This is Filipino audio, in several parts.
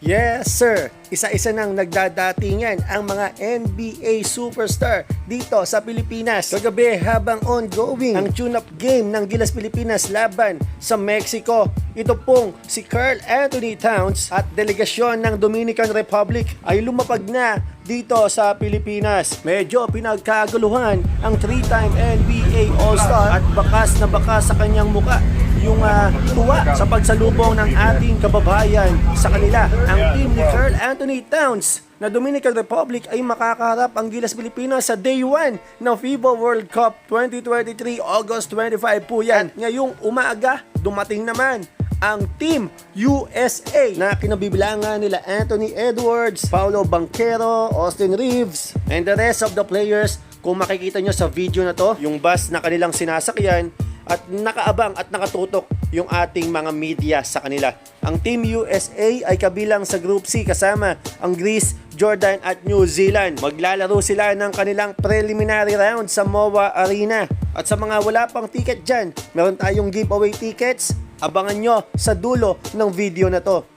Yes, sir. Isa-isa nang nagdadatingan ang mga NBA superstar dito sa Pilipinas. Kagabi habang ongoing ang tune-up game ng Gilas Pilipinas laban sa Mexico. Ito pong si Carl Anthony Towns at delegasyon ng Dominican Republic ay lumapag na dito sa Pilipinas. Medyo pinagkaguluhan ang three-time NBA All-Star at bakas na bakas sa kanyang muka yung ah, tuwa sa pagsalubong ng ating kababayan sa kanila. Ang team ni Carl Anthony Towns na Dominican Republic ay makakaharap ang Gilas Pilipinas sa Day 1 ng FIBA World Cup 2023 August 25 po yan. Ngayong umaga, dumating naman ang Team USA na kinabibilangan nila Anthony Edwards, Paulo Banquero, Austin Reeves, and the rest of the players. Kung makikita nyo sa video na to, yung bus na kanilang sinasakyan, at nakaabang at nakatutok yung ating mga media sa kanila. Ang Team USA ay kabilang sa Group C kasama ang Greece, Jordan at New Zealand. Maglalaro sila ng kanilang preliminary round sa MOA Arena. At sa mga wala pang ticket dyan, meron tayong giveaway tickets. Abangan nyo sa dulo ng video na to.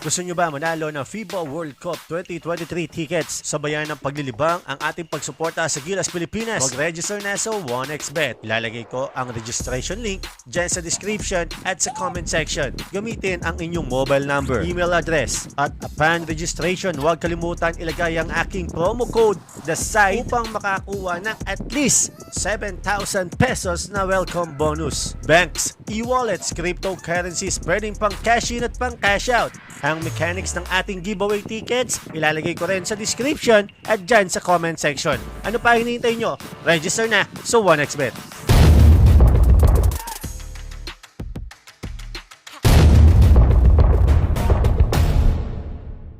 Gusto nyo ba manalo ng FIBA World Cup 2023 tickets? Sabayan ng paglilibang ang ating pagsuporta sa Gilas Pilipinas. Mag-register na sa 1xBet. Ilalagay ko ang registration link dyan sa description at sa comment section. Gamitin ang inyong mobile number, email address, at upon registration, huwag kalimutan ilagay ang aking promo code the site upang makakuha ng at least 7,000 pesos na welcome bonus. Banks, e-wallets, cryptocurrencies, pwedeng pang cash in at pang cash out. Ang mechanics ng ating giveaway tickets, ilalagay ko rin sa description at dyan sa comment section. Ano pa hinihintay nyo? Register na sa 1xBet.